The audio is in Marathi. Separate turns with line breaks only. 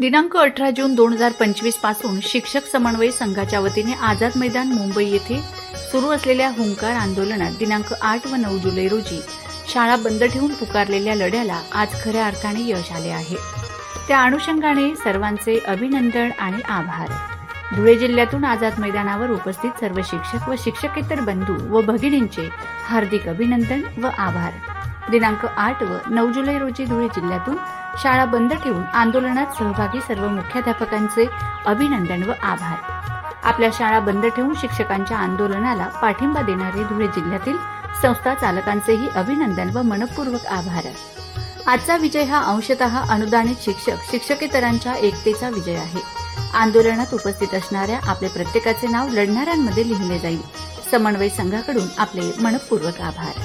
दिनांक अठरा जून दोन हजार पंचवीसपासून शिक्षक समन्वय संघाच्या वतीने आझाद मैदान मुंबई येथे सुरू असलेल्या हुंकार आंदोलनात दिनांक आठ व नऊ जुलै रोजी शाळा बंद ठेवून पुकारलेल्या लढ्याला आज खऱ्या अर्थाने यश आले आहे. त्या अनुषंगाने सर्वांचे अभिनंदन आणि आभार. धुळे जिल्ह्यातून आझाद मैदानावर उपस्थित सर्व शिक्षक व शिक्षकेतर बंधू व भगिनींचे हार्दिक अभिनंदन व आभार. दिनांक आठ व नऊ जुलै रोजी धुळे जिल्ह्यातून शाळा बंद ठेवून आंदोलनात सहभागी सर्व मुख्याध्यापकांचे अभिनंदन व आभार. आपल्या शाळा बंद ठेवून शिक्षकांच्या आंदोलनाला पाठिंबा देणारे धुळे जिल्ह्यातील संस्था चालकांचेही अभिनंदन व मनपूर्वक आभार. आजचा विजय हा अंशतः अनुदानित शिक्षक शिक्षकेतरांच्या एकतेचा विजय आहे. आंदोलनात उपस्थित असणाऱ्या आपले प्रत्येकाचे नाव लढणाऱ्यांमध्ये लिहिले जाईल. समन्वय संघाकडून आपले मनपूर्वक आभार.